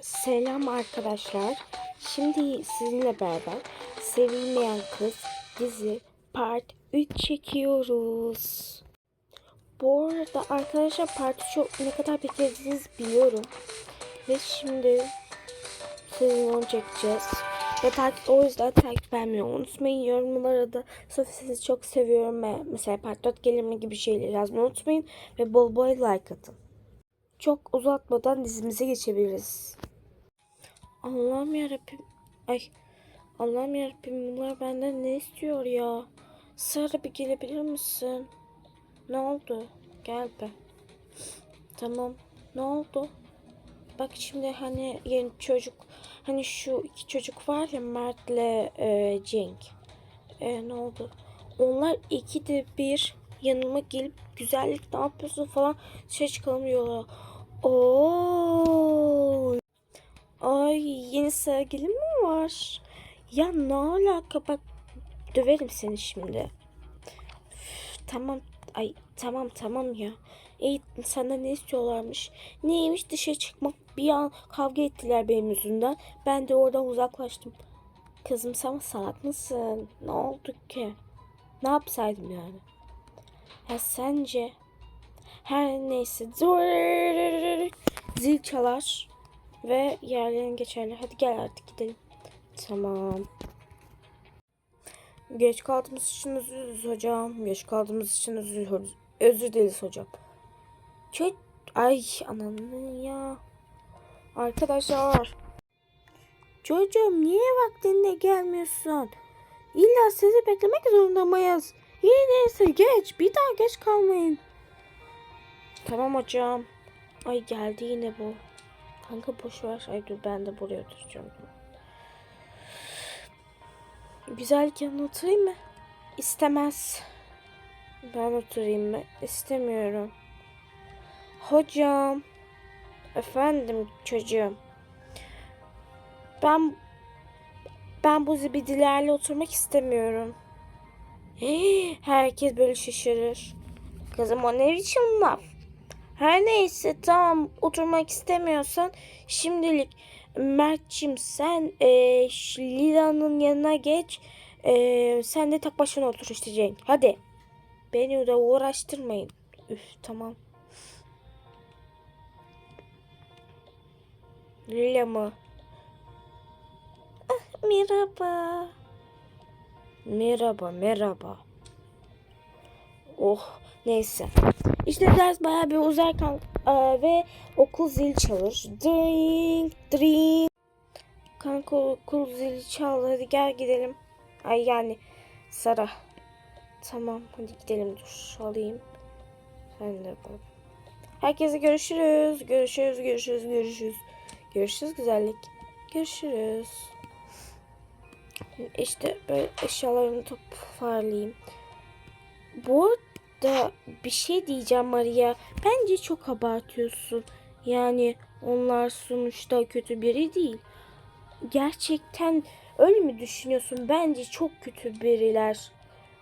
Selam arkadaşlar. Şimdi sizinle beraber Sevilmeyen Kız dizi part 3 çekiyoruz. Bu arada arkadaşlar part 3'ü ne kadar beklediğinizi biliyorum. Ve şimdi sizin onu çekeceğiz. Ve takip, o yüzden takip vermeyi unutmayın. Yorumlara da Sofi sizi çok seviyorum ve mesela part 4 gelir mi gibi şeyleri yazmayı unutmayın. Ve bol bol like atın. Çok uzatmadan dizimize geçebiliriz. Allah'ım yarabbim. Ay. Allah'ım yarabbim bunlar benden ne istiyor ya? Sarı bir gelebilir misin? Ne oldu? Gel be. Tamam. Ne oldu? Bak şimdi hani yeni çocuk hani şu iki çocuk var ya Mert'le e, Cenk. E, ne oldu? Onlar iki de bir yanıma gelip güzellik ne yapıyorsun falan şey çıkalım. Oo. Ay yeni sevgilin mi var? Ya ne alaka bak döverim seni şimdi. Üf, tamam ay tamam tamam ya. İyi senden ne istiyorlarmış? Neymiş dışarı çıkmak bir an kavga ettiler benim yüzümden. Ben de oradan uzaklaştım. Kızım sen salak mısın? Ne oldu ki? Ne yapsaydım yani? Ya sence? Her neyse. Zil çalar. Ve yerlerine geçerler. Hadi gel artık gidelim. Tamam. Geç kaldığımız için özür hocam. Geç kaldığımız için özür, özür dileriz hocam. Çok... Ay ananı ya. Arkadaşlar. Çocuğum niye vaktinde gelmiyorsun? İlla sizi beklemek zorunda mıyız? İyi neyse geç. Bir daha geç kalmayın. Tamam hocam. Ay geldi yine bu. Kanka boş ver. Ay dur ben de buraya oturacağım. Güzellik yanına oturayım mı? İstemez. Ben oturayım mı? İstemiyorum. Hocam. Efendim çocuğum. Ben ben bu zibidilerle oturmak istemiyorum. Herkes böyle şaşırır. Kızım o ne biçim laf? Her neyse tamam oturmak istemiyorsan şimdilik Mert'cim sen e, Lila'nın yanına geç. E, sen de tek başına otur işte Cenk. Hadi. Beni de uğraştırmayın. Üf tamam. Lila mı? Ah, merhaba. Merhaba merhaba. Oh neyse. İşte ders bayağı bir uzarken aa, ve okul zil çalır. Dring dring. Kanka okul zili çaldı. Hadi gel gidelim. Ay yani Sara. Tamam hadi gidelim dur alayım. Sen de bak. Herkese görüşürüz. Görüşürüz, görüşürüz, görüşürüz. Görüşürüz güzellik. Görüşürüz. İşte böyle eşyalarımı toparlayayım. Bu arada bir şey diyeceğim Maria. Bence çok abartıyorsun. Yani onlar sonuçta kötü biri değil. Gerçekten öyle mi düşünüyorsun? Bence çok kötü biriler.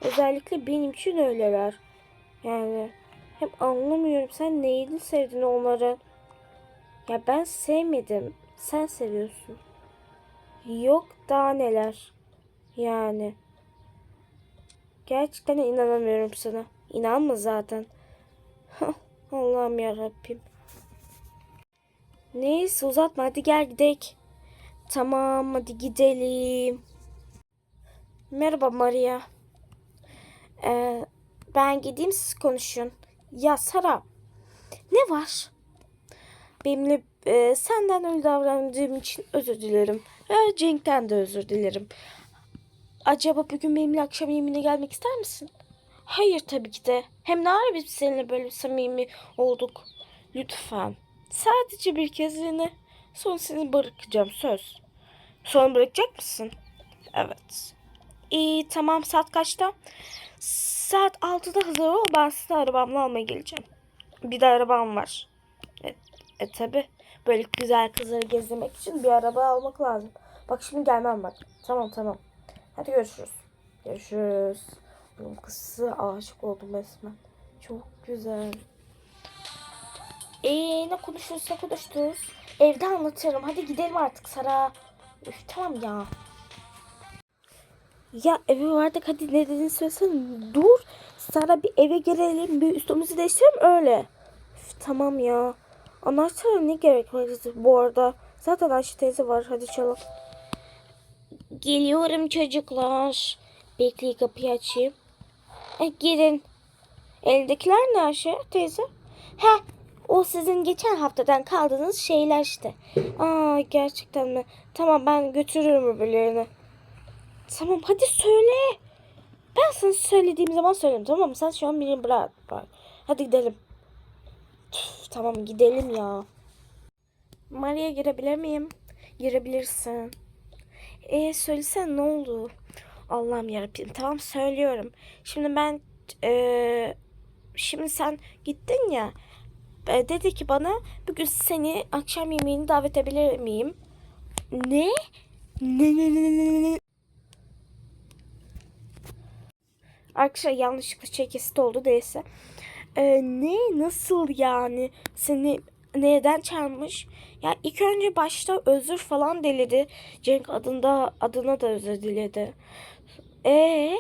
Özellikle benim için öyleler. Yani hem anlamıyorum sen neyini sevdin onların? Ya ben sevmedim. Sen seviyorsun. Yok daha neler. Yani. Gerçekten inanamıyorum sana. İnanma zaten. Allah'ım ya Rabbim. Neyse uzatma hadi gel gidelim. Tamam hadi gidelim. Merhaba Maria. Ee, ben gideyim siz konuşun. Ya Sara ne var? Benimle e, senden öyle davrandığım için özür dilerim. Ve Cenk'ten de özür dilerim. Acaba bugün benimle akşam yemeğine gelmek ister misin? Hayır tabii ki de. Hem ne ara biz seninle böyle samimi olduk. Lütfen. Sadece bir kez yine. Sonra seni bırakacağım söz. Sonra bırakacak mısın? Evet. İyi tamam saat kaçta? Saat 6'da hazır ol. Ben sizi arabamla almaya geleceğim. Bir de arabam var. E, e tabi. Böyle güzel kızları gezdirmek için bir araba almak lazım. Bak şimdi gelmem bak. Tamam tamam. Hadi görüşürüz. Görüşürüz. Bunun kızı aşık oldum resmen. Çok güzel. Ee, ne konuşuyoruz ne konuştunuz? Evde anlatırım. Hadi gidelim artık Sara. Üf, tamam ya. Ya eve vardık hadi ne dediğini söylesene. Dur. Sara bir eve girelim. Bir üstümüzü değiştirelim öyle. Üf, tamam ya. Anahtar ne gerek var bu arada. Zaten Ayşe teyze var. Hadi çalalım. Geliyorum çocuklar. Bekleyin kapıyı açayım. E, girin. Eldekiler ne Ayşe teyze? Heh, o sizin geçen haftadan kaldığınız şeyler işte. Aa gerçekten mi? Tamam ben götürürüm öbürlerini. Tamam hadi söyle. Ben sana söylediğim zaman söylerim tamam mı? Sen şu an beni bırak. bak. Hadi gidelim. Tüf, tamam gidelim ya. Maria girebilir miyim? Girebilirsin. E söylesen ne oldu? Allah'ım yarabbim. Tamam söylüyorum. Şimdi ben e, şimdi sen gittin ya. E, dedi ki bana bugün seni akşam yemeğini davet edebilir miyim? Ne? Ne ne ne ne ne? Arkadaşlar yanlışlıkla kesit oldu değilse. E, ne? Nasıl yani? Seni neden çağırmış? Ya ilk önce başta özür falan diledi. Cenk adında adına da özür diledi. E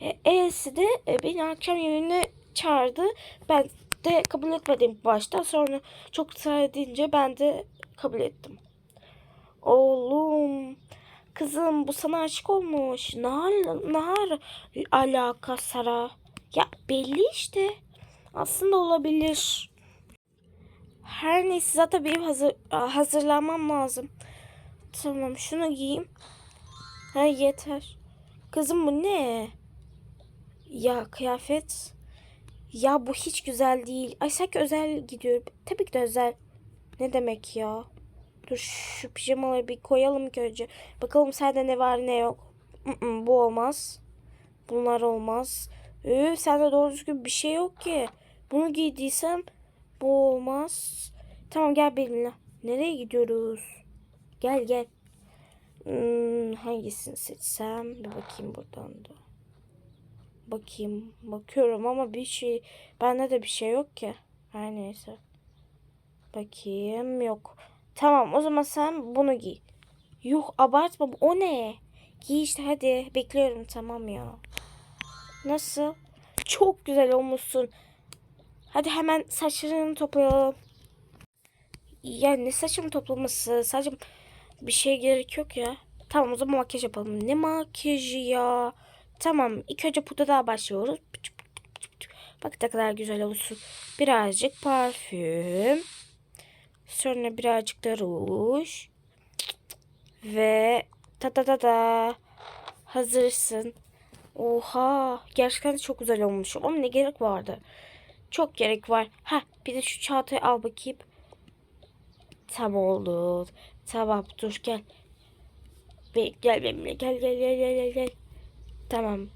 e, E'si de e, beni akşam yemeğine çağırdı. Ben de kabul etmedim başta. Sonra çok ısrar edince ben de kabul ettim. Oğlum, kızım bu sana aşık olmuş. Nar, nar alaka Sara. Ya belli işte. Aslında olabilir. Her neyse zaten benim hazır, hazırlanmam lazım. Tamam şunu giyeyim. Ha yeter. Kızım bu ne? Ya kıyafet. Ya bu hiç güzel değil. Ay sanki özel gidiyor. Tabii ki de özel. Ne demek ya? Dur şu pijamaları bir koyalım ki önce. Bakalım sende ne var ne yok. Mm-mm, bu olmaz. Bunlar olmaz. Üf, sende doğru düzgün bir şey yok ki. Bunu giydiysem bu olmaz. Tamam gel benimle. Nereye gidiyoruz? Gel gel. Hmm, hangisini seçsem? Bir bakayım buradan da. Bakayım. Bakıyorum ama bir şey. Bende de bir şey yok ki. Her neyse. Bakayım. Yok. Tamam o zaman sen bunu giy. Yuh abartma. O ne? Giy işte hadi. Bekliyorum tamam ya. Nasıl? Çok güzel olmuşsun. Hadi hemen saçlarını toplayalım. Ya ne saçım toplaması? Saçım bir şey gerek yok ya. Tamam o zaman makyaj yapalım. Ne makyajı ya? Tamam ilk önce pudradan başlıyoruz. Bak ne kadar güzel olsun. Birazcık parfüm. Sonra birazcık da ruj. Ve ta ta ta ta. Hazırsın. Oha. Gerçekten çok güzel olmuş. Ama ne gerek vardı? Çok gerek var. Ha bir de şu çantayı al bakayım. Tam oldu. Tamam dur gel. Gel benimle gel gel gel gel gel gel. Tamam.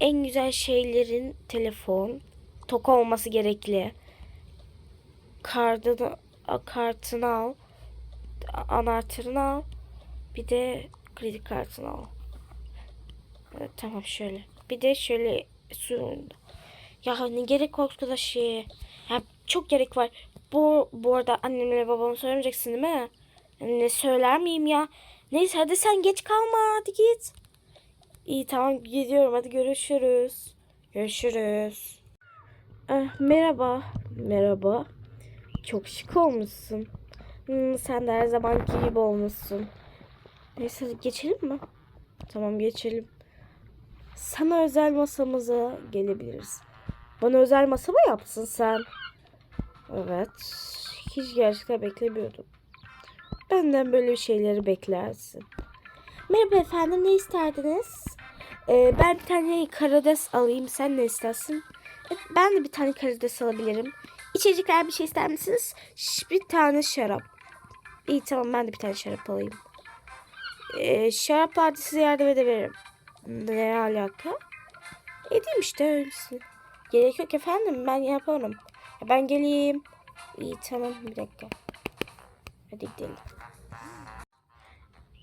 En güzel şeylerin telefon, tok olması gerekli. Kartını, kartını al. Anahtarını al. Bir de kredi kartını al. Evet, tamam şöyle. Bir de şöyle su. Ya ne gerek var arkadaş ya. Çok gerek var. Bu, bu arada annemle babama söylemeyeceksin değil mi? Ne söyler miyim ya? Neyse hadi sen geç kalma hadi git. İyi tamam gidiyorum hadi görüşürüz. Görüşürüz. Eh, merhaba. Merhaba. Çok şık olmuşsun. Hmm, sen de her zamanki gibi olmuşsun. Neyse geçelim mi? Tamam geçelim. Sana özel masamıza gelebiliriz. Bana özel masa mı yapsın sen? Evet. Hiç gerçekten beklemiyordum. Benden böyle şeyleri beklersin. Merhaba efendim ne isterdiniz? Ee, ben bir tane karides alayım. Sen ne istersin? Evet, ben de bir tane karides alabilirim. İçecekler bir şey ister misiniz? Şş, bir tane şarap. İyi tamam ben de bir tane şarap alayım. Ee, şaraplarda size yardım edebilirim. Ne alaka? Edeyim işte öylesine. Gerek yok efendim ben yaparım. Ben geleyim. İyi tamam bir dakika. Hadi gidelim.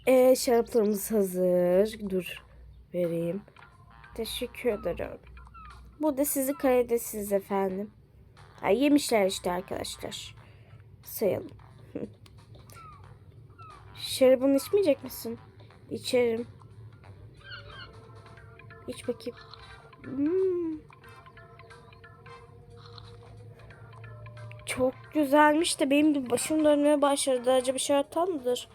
Ee, şaraplarımız hazır. Dur vereyim. Teşekkür ederim. Bu da sizi karidesiz efendim. Ha, yemişler işte arkadaşlar. sayalım. Şarabını içmeyecek misin? İçerim. İç bakayım. Hmm. Çok güzelmiş de benim de başım dönmeye başladı. Acaba şaraptan mıdır?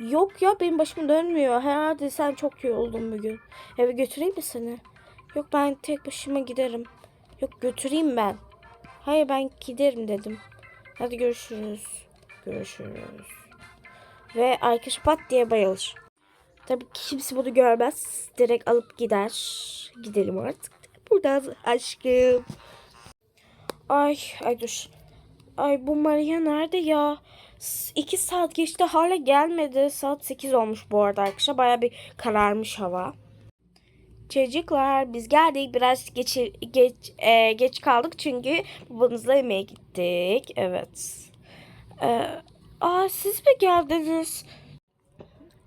Yok ya benim başım dönmüyor. Herhalde sen çok yoruldun bugün. Eve götüreyim mi seni? Yok ben tek başıma giderim. Yok götüreyim ben. Hayır ben giderim dedim. Hadi görüşürüz. Görüşürüz. Ve arkadaş pat diye bayılır. Tabii ki kimse bunu görmez. Direkt alıp gider. Gidelim artık. Buradan aşkım. Ay ay dur. Ay bu Maria nerede ya? S- İki saat geçti hala gelmedi. Saat 8 olmuş bu arada arkadaşlar. Baya bir kararmış hava. Çocuklar biz geldik. Biraz geç geç e, geç kaldık çünkü babanızla yemeğe gittik. Evet. E, aa siz mi geldiniz?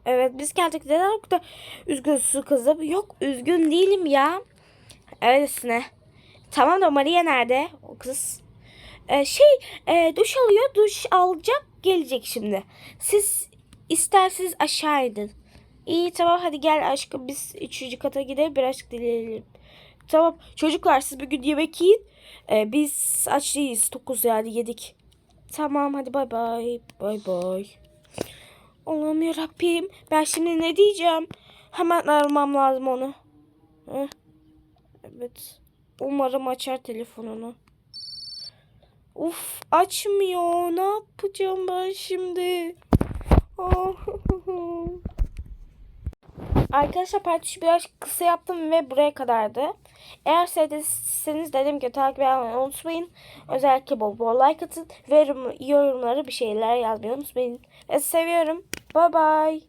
Evet biz geldik. Neden o kadar üzgünsün kızım? Yok üzgün değilim ya. Öylesine. Tamam da Maria nerede? O kız. Ee, şey e, duş alıyor. Duş alacak. Gelecek şimdi. Siz isterseniz aşağı inin. İyi tamam hadi gel aşkım biz üçüncü kata gidelim birazcık dinlenelim. Tamam çocuklar siz bugün yemek yiyin. Ee, biz aç değiliz. 9 yani yedik. Tamam hadi bay bay. Bay bay. Allah'ım yarabbim. Ben şimdi ne diyeceğim? Hemen aramam lazım onu. Heh. Evet. Umarım açar telefonunu. Uf açmıyor. Ne yapacağım ben şimdi? Ah. Arkadaşlar partişi biraz kısa yaptım ve buraya kadardı. Eğer sevdiyseniz dediğim gibi takip etmeyi unutmayın. Özellikle bol bol like atın ve yorum- yorumlara bir şeyler yazmayı unutmayın. Ve seviyorum. Bye bye.